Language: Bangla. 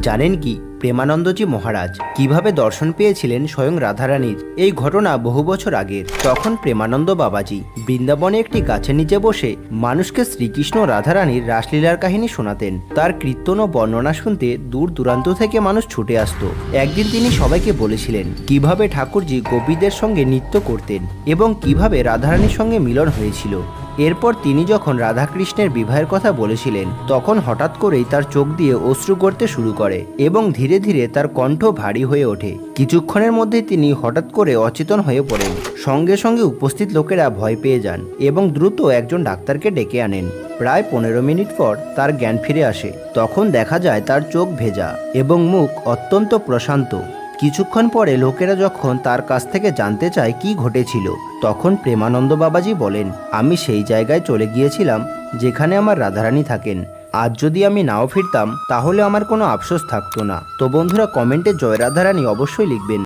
জানেন কি? প্রেমানন্দজি মহারাজ কীভাবে দর্শন পেয়েছিলেন স্বয়ং রাধারানীর এই ঘটনা বহু বছর আগের। তখন প্রেমানন্দ বাবাজি বৃন্দাবনে একটি গাছের নিচে বসে মানুষকে শ্রীকৃষ্ণ রাধারানীর রাসলীলার কাহিনী শোনাতেন। তার কীর্তন ও বর্ণনা শুনতে দূর দূরান্ত থেকে মানুষ ছুটে আসত। একদিন তিনি সবাইকে বলেছিলেন, কীভাবে ঠাকুরজি গোপীদের সঙ্গে নৃত্য করতেন এবং কীভাবে রাধারানীর সঙ্গে মিলন হয়েছিল? এরপর তিনি যখন রাধাকৃষ্ণের বিবাহের কথা বলেছিলেন, তখন হঠাৎ করেই তার চোখ দিয়ে অশ্রু গড়তে শুরু করে এবং ধীরে ধীরে তার কণ্ঠ ভারী হয়ে ওঠে। কিছুক্ষণের মধ্যে তিনি হঠাৎ করে অচেতন হয়ে পড়েন। সঙ্গে সঙ্গে উপস্থিত লোকেরা ভয় পেয়ে যান এবং দ্রুত একজন ডাক্তারকে ডেকে আনেন। প্রায় পনেরো মিনিট পর তার জ্ঞান ফিরে আসে। তখন দেখা যায় তার চোখ ভেজা এবং মুখ অত্যন্ত প্রশান্ত। কিছুক্ষণ পরে লোকেরা যখন তার কাছ থেকে জানতে চায় কি ঘটেছিল, তখন প্রেমানন্দ বাবাজি বলেন, আমি সেই জায়গায় চলে গিয়েছিলাম যেখানে আমার রাধারানী থাকেন। আজ যদি আমি নাও ফিরতাম, তাহলে আমার কোনো আফসোস থাকতো না। তো বন্ধুরা, কমেন্টে জয় রাধারানী অবশ্যই লিখবেন।